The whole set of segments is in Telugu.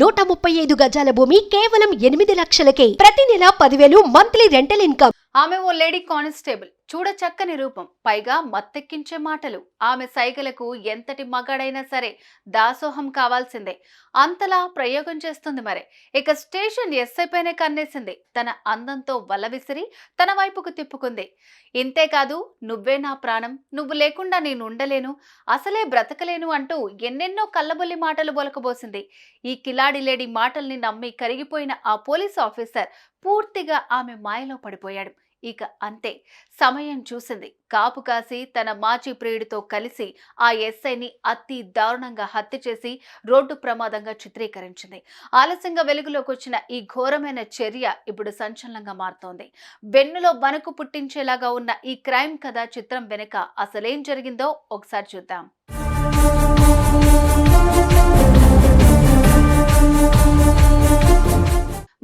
నూట ముప్పై ఐదు గజాల భూమి కేవలం ఎనిమిది లక్షలకే. ప్రతి నెల పదివేలు మంత్లీ రెంటల్ ఇన్కమ్. ఆమె ఓ లేడీ కానిస్టేబుల్. చూడచక్కని రూపం. పైగా మత్తెక్కించే మాటలు. ఆమె సైగలకు ఎంతటి మగాడైనా సరే దాసోహం కావాల్సిందే. అంతలా ప్రయోగం చేస్తుంది మరి. ఇక స్టేషన్ ఎస్ఐ పైనే కన్నేసింది. తన అందంతో వల్ల విసిరి తన వైపుకు తిప్పుకుంది. ఇంతేకాదు నువ్వే నా ప్రాణం. నువ్వు లేకుండా నేను ఉండలేను. అసలే బ్రతకలేను అంటూ ఎన్నెన్నో కళ్ళబొల్లి మాటలు బొలకబోసింది. ఈ కిలాడి లేడీ మాటల్ని నమ్మి కరిగిపోయిన ఆ పోలీస్ ఆఫీసర్ పూర్తిగా ఆమె మాయలో పడిపోయాడు. ఇక అంతే. సమయం చూసింది. కాపు కాసి తన మాజీ ప్రియుడితో కలిసి ఆ ఎస్ఐని అతి దారుణంగా హత్య చేసి రోడ్డు ప్రమాదంగా చిత్రీకరించింది. ఆలస్యంగా వెలుగులోకి వచ్చిన ఈ ఘోరమైన చర్య ఇప్పుడు సంచలనంగా మారుతోంది. వెన్నులో బనకు పుట్టించేలాగా ఉన్న ఈ క్రైమ్ కథ చిత్రం వెనుక అసలేం జరిగిందో ఒకసారి చూద్దాం.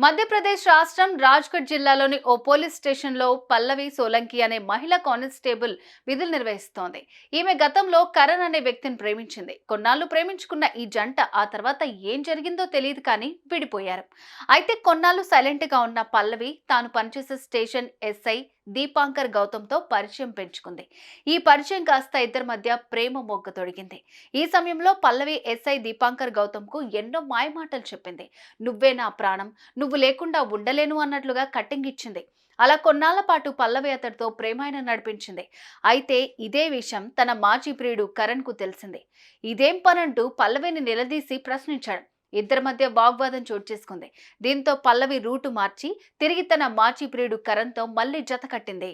మధ్యప్రదేశ్ రాష్ట్రం రాజ్గఢ్ జిల్లాలోని ఓ పోలీస్ స్టేషన్లో పల్లవి సోలంకి అనే మహిళా కానిస్టేబుల్ విధులు నిర్వహిస్తోంది. ఈమె గతంలో కరణ్ అనే వ్యక్తిని ప్రేమించింది. కొన్నాళ్ళు ప్రేమించుకున్న ఈ జంట ఆ తర్వాత ఏం జరిగిందో తెలియదు కానీ విడిపోయారు. అయితే కొన్నాళ్ళు సైలెంట్గా ఉన్న పల్లవి తాను పనిచేసే స్టేషన్ ఎస్ఐ దీపాంకర్ గౌతమ్తో పరిచయం పెంచుకుంది. ఈ పరిచయం కాస్త ఇద్దరి మధ్య ప్రేమ మొగ్గ తొడిగింది. ఈ సమయంలో పల్లవి ఎస్ఐ దీపాంకర్ గౌతమ్కు ఎన్నో మాయమాటలు చెప్పింది. నువ్వే నా ప్రాణం. నువ్వు లేకుండా ఉండలేను అన్నట్లుగా కట్టింగ్ ఇచ్చింది. అలా కొన్నాళ్ళ పాటు పల్లవి అతడితో ప్రేమాయణ నడిపించింది. అయితే ఇదే విషయం తన మాజీ ప్రియుడు కరణ్కు తెలిసింది. ఇదేం పనంటూ పల్లవిని నిలదీసి ప్రశ్నించాడు. ఇద్దరి మధ్య వాగ్వాదం చోటు చేసుకుంది. దీంతో పల్లవి రూటు మార్చి తిరిగి తన మాచి ప్రియుడు కరణ్తో మళ్ళీ జత కట్టింది.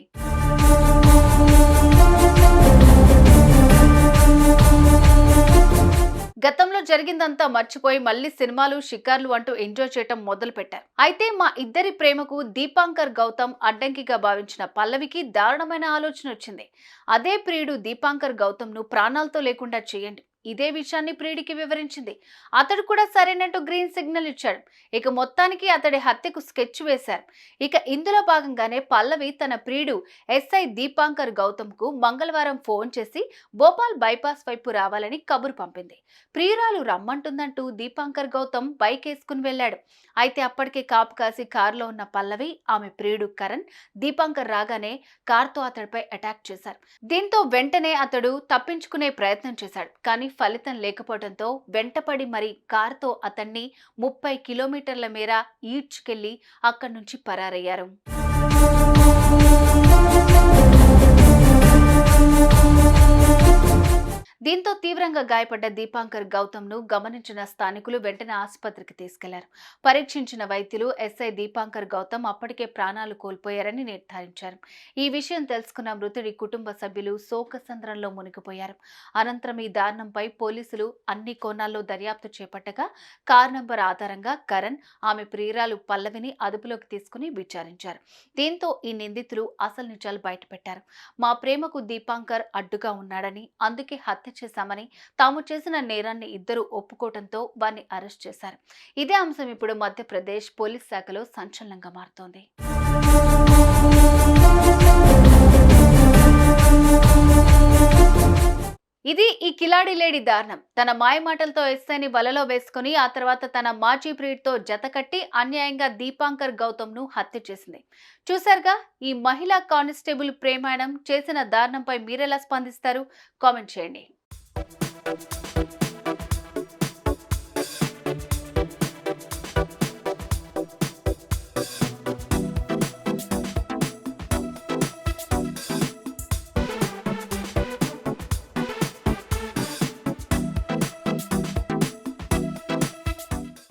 గతంలో జరిగిందంతా మర్చిపోయి మళ్ళీ సినిమాలు షికార్లు అంటూ ఎంజాయ్ చేయటం మొదలు పెట్టారు అయితే మా ఇద్దరి ప్రేమకు దీపాంకర్ గౌతమ్ అడ్డంకిగా భావించిన పల్లవికి దారుణమైన ఆలోచన వచ్చింది. అదే ప్రియుడు దీపాంకర్ గౌతమ్ను ప్రాణాలతో లేకుండా చేయండి. ఇదే విషయాన్ని ప్రియుడికి వివరించింది. అతడు కూడా సరైనట్టు గ్రీన్ సిగ్నల్ ఇచ్చాడు. ఇక మొత్తానికి అతడి హత్యకు స్కెచ్ వేశారు. ఇక ఇందులో భాగంగానే పల్లవి తన ప్రియుడు ఎస్ఐ దీపాంకర్ గౌతమ్కు మంగళవారం ఫోన్ చేసి భోపాల్ బైపాస్ వైపు రావాలని కబురు పంపింది. ప్రియురాలు రమ్మంటుందంటూ దీపాంకర్ గౌతమ్ బైక్ వేసుకుని వెళ్ళాడు. అయితే అప్పటికే కాపు కాసి కారులో ఉన్న పల్లవి ఆమె ప్రియుడు కరణ్ దీపాంకర్ రాగానే కార్తో అతడిపై అటాక్ చేశారు. దీంతో వెంటనే అతడు తప్పించుకునే ప్రయత్నం చేశాడు. కానీ ఫలితం లేకపోవడంతో వెంటపడి మరి కారుతో అతన్ని ముప్పై కిలోమీటర్ల మేర ఈడ్చుకెళ్ళి అక్కడి నుంచి పరారయ్యారు. దీంతో తీవ్రంగా గాయపడ్డ దీపాంకర్ గౌతమ్ను గమనించిన స్థానికులు వెంటనే ఆసుపత్రికి తీసుకెళ్ళారు. పరీక్షించిన వైద్యులు ఎస్ఐ దీపాంకర్ గౌతమ్ అప్పటికే ప్రాణాలు కోల్పోయారని నిర్ధారించారు. ఈ విషయం తెలుసుకున్న మృతుడి కుటుంబ సభ్యులు శోకసంద్రంలో మునిగిపోయారు. అనంతరం ఈ దారుణంపై పోలీసులు అన్ని కోణాల్లో దర్యాప్తు చేపట్టగా కార్ నంబర్ ఆధారంగా కరణ్ ఆమె ప్రియురాలు పల్లవిని అదుపులోకి తీసుకుని విచారించారు. దీంతో ఈ నిందితులు అసలు నిజాలు బయటపెట్టారు. మా ప్రేమకు దీపాంకర్ అడ్డుగా ఉన్నాడని అందుకే హత్య చేశామని తాము చేసిన నేరాన్ని ఇద్దరు ఒప్పుకోవడంతో వారిని అరెస్ట్ చేశారు. ఇదే అంశం ఇప్పుడు మధ్యప్రదేశ్ పోలీస్ శాఖలో సంచలనంగా మారుతోంది. ఇది ఈ కిలాడి లేడీ దారుణం. తన మాయమాటలతో ఎస్ఐని వలలో వేసుకుని ఆ తర్వాత తన మాజీ ప్రియుడితో జతకట్టి అన్యాయంగా దీపాంకర్ గౌతమ్ను హత్య చేసింది. చూశారుగా ఈ మహిళా కానిస్టేబుల్ ప్రేమాయణం చేసిన దారుణంపై మీరెలా స్పందిస్తారు? కామెంట్ చేయండి. Thank you